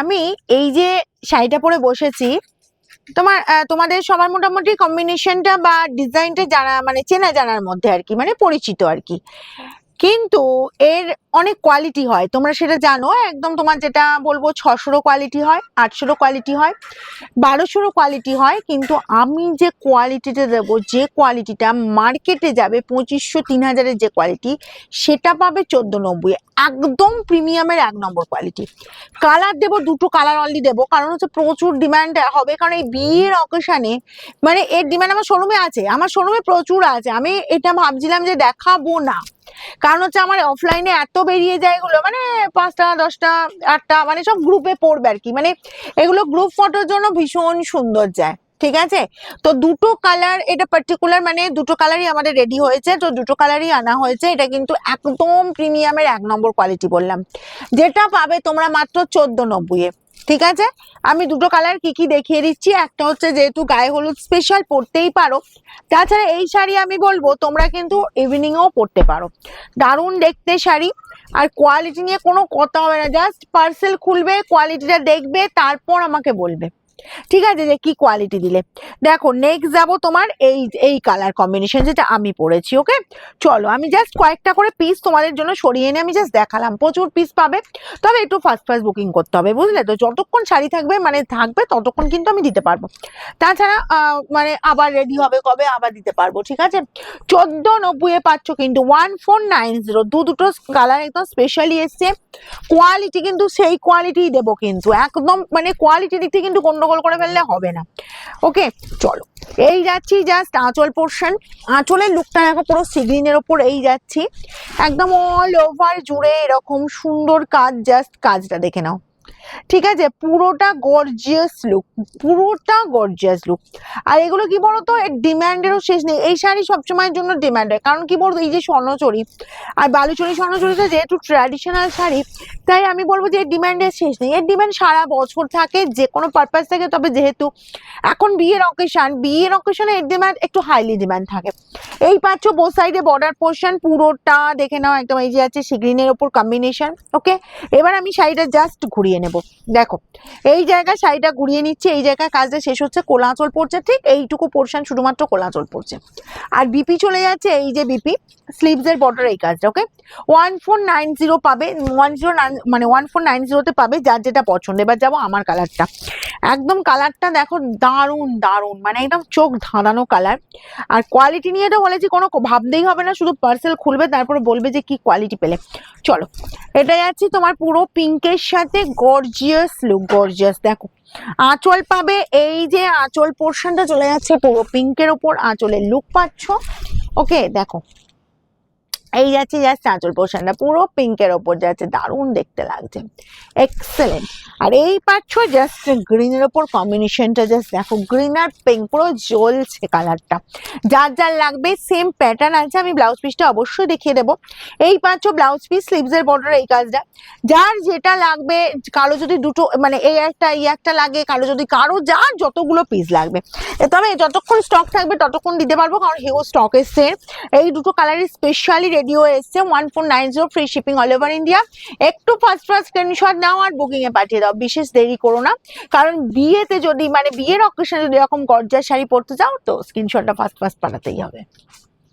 আমি এই যে শাড়িটা পরে বসেছি, তোমার তোমাদের সবার মোটামুটি কম্বিনেশনটা বা ডিজাইনটা জানা মানে চেনা জানার মধ্যে আর কি মানে পরিচিত আর কি। কিন্তু এর অনেক কোয়ালিটি হয়। তোমরা সেটা জানো, একদম তোমার যেটা বলব ছশোরও কোয়ালিটি হয়, আটশোরও কোয়ালিটি হয়, বারোশোরও কোয়ালিটি হয়, কিন্তু আমি যে কোয়ালিটিটা দেবো, যে কোয়ালিটিটা মার্কেটে যাবে, পঁচিশশো, তিন হাজারের যে কোয়ালিটি সেটা পাবে চোদ্দ নব্বই একদম প্রিমিয়ামের এক নম্বর কোয়ালিটি কালার দেবো, দুটো কালার অনলি দেবো, কারণ হচ্ছে প্রচুর ডিমান্ড হবে, কারণ এই বিয়ের অকেশানে মানে এর ডিমান্ড আমার শোরুমে আছে, আমার শোরুমে প্রচুর আছে। আমি এটা ভাবছিলাম যে দেখাবো না। কারণ হচ্ছে আমার অফলাইনে এত বেরিয়ে যায় এগুলো মানে পাঁচটা, দশটা, আটটা মানে সব গ্রুপে পড়বে আর কি। মানে এগুলো গ্রুপ ফটোর জন্য ভীষণ সুন্দর যায়, ঠিক আছে? তো দুটো কালার এটা পার্টিকুলার মানে দুটো কালারই আমাদের রেডি হয়েছে, তো দুটো কালারই আনা হয়েছে, এটা কিন্তু একদম প্রিমিয়ামের এক নম্বর কোয়ালিটি বললাম। যেটা পাবে তোমরা মাত্র চোদ্দ নব্বইয়ে। ঠিক আছে? আমি দুটো কালার কি কি দেখিয়ে দিচ্ছি। একটা হচ্ছে যেহেতু গায়ে হলুদ স্পেশাল পরতেই পারো। তাছাড়া এই শাড়ি আমি বলব, তোমরা কিন্তু ইভিনিংয়েও পরতে পারো। দারুণ দেখতে শাড়ি। আর কোয়ালিটি নিয়ে কোনো কথা হবে না জাস্ট পার্সেল খুলবে কোয়ালিটিটা দেখবে, তারপর আমাকে বলবে। ঠিক আছে, যে কি কোয়ালিটি দিলে। দেখো নেক্সট যাব তোমার এই এই কালার কম্বিনেশন যেটা আমি পরেছি ওকে চলো, আমি জাস্ট কয়েকটা করে পিস তোমাদের জন্য সরিয়ে এনে আমি জাস্ট দেখালাম। প্রচুর পিস পাবে, তবে একটু ফার্স্ট ফার্স্ট বুকিং করতে হবে, বুঝলে তো? যতক্ষণ শাড়ি থাকবে মানে থাকবে, ততক্ষণ কিন্তু আমি দিতে পারব। তাছাড়া মানে আবার রেডি হবে কবে, আবার দিতে পারব, ঠিক আছে? চোদ্দ নব্বই পাচ্ছ কিন্তু ওয়ান ফোর নাইন জিরো দু দুটো কালার একদম স্পেশালি এসছে। কোয়ালিটি কিন্তু সেই কোয়ালিটি দেবো কিন্তু, একদম মানে কোয়ালিটি দিক থেকে কিন্তু গন্ডগোল করে ফেললে হবে না। ওকে চলো। এই যাচ্ছি জাস্ট আঁচল পোর্শন আঁচলের লুকটা দেখো, পুরো সিগ্রিনের ওপর এই যাচ্ছি। একদম অল ওভার জুড়ে এরকম সুন্দর কাজ জাস্ট কাজটা দেখে নাও। ঠিক আছে? পুরোটা গর্জিয়াস লুক পুরোটা গর্জিয়াস লুক আর এগুলো কি বলতো? এর ডিম্যান্ডেরও শেষ নেই। এই শাড়ি সবসময়ের জন্য ডিমান্ড হয়। কারণ কি বলতো? এই যে স্বর্ণচড়ি আর বালুচরি স্বর্ণচড়িটা যেহেতু ট্র্যাডিশনাল শাড়ি, তাই আমি বলব যে এর ডিমান্ডের শেষ নেই। এর ডিম্যান্ড সারা বছর থাকে, যে কোনো পারপাস থাকে। তবে যেহেতু এখন বিয়ের অকেশন বিয়ের অকেশনে এর ডিম্যান্ড একটু হাইলি ডিম্যান্ড থাকে। এই পাচ্ছ বোথ সাইডে বর্ডার পোর্শন পুরোটা দেখে নাও। একদম এই যে আছে সিগ্রিনের ওপর কম্বিনেশন ওকে এবার আমি শাড়িটা জাস্ট ঘুরিয়ে নেব। দেখো, এই জায়গায় শাড়িটা ঘুরিয়ে নিচ্ছে, এই জায়গায় কাজটা শেষ হচ্ছে, কোলাচল পড়ছে ঠিক এইটুকু পোর্শন শুধুমাত্র কোলাচল পড়ছে আর বিপি চলে যাচ্ছে, এই যে বিপি স্লিভস এর বর্ডার এই কাজটা okay one four nine zero পাবে ওয়ান জিরো মানে ওয়ান ফোর নাইন জিরোতে পাবে যার যেটা পছন্দ। এবার যাব আমার কালারটা একদম কালারটা দেখো দারুণ দারুণ মানে একদম চোখ ধাঁধানো কালার আর কোয়ালিটি নিয়ে তো বলেছি, কোনো ভাবতেই হবে না, শুধু পার্সেল খুলবে, তারপরে বলবে যে কি কোয়ালিটি পেলে। চলো, এটা যাচ্ছি তোমার পুরো পিঙ্কের সাথে গর্জিয়াস লুক গর্জিয়াস দেখো। আঁচল পাবে, এই যে আঁচল পোর্শনটা চলে যাচ্ছে পুরো পিঙ্কের ওপর, আঁচলের লুক পাচ্ছ। ওকে দেখো। এই যাচ্ছে যাচ্ছে আঁচল পোর্শনটা পুরো পিঙ্কের ওপর যাচ্ছে দারুণ দেখতে লাগছে। এক্সেলেন্ট আর এই পাচ্ছ জাস্ট গ্রিনের ওপর কম্বিনেশনটা জাস্ট দেখো গ্রিন আর পিঙ্ক পুরো জ্বলছে কালারটা যার যার লাগবে সেম প্যাটার্ন আছে, আমি ব্লাউজ পিসটা অবশ্যই দেখিয়ে দেবো। এই পাচ্ছ ব্লাউজ পিস স্লিভসের বর্ডার এই কাজটা। যার যেটা লাগবে, কারও যদি দুটো মানে এই একটা এই একটা লাগে, কারও যদি কারও, যার যতগুলো পিস লাগবে। তবে যতক্ষণ স্টক থাকবে, ততক্ষণ দিতে পারব, কারণ হেও স্টক এসছে এই দুটো কালারের স্পেশালি রেডি এসছে one four nine zero free shipping all over India একটু ফার্স্ট ফার্স্ট স্ক্রিনশট নাও আর বুকিং এ পাঠিয়ে দাও। বিশেষ দেরি করো না। কারণ বিয়েতে যদি মানে বিয়ের অকেশনে যদি এরকম গর্জার শাড়ি পরতে চাও, তো স্ক্রিনশটটা ফার্স্ট ফার্স্ট পাঠাতেই হবে।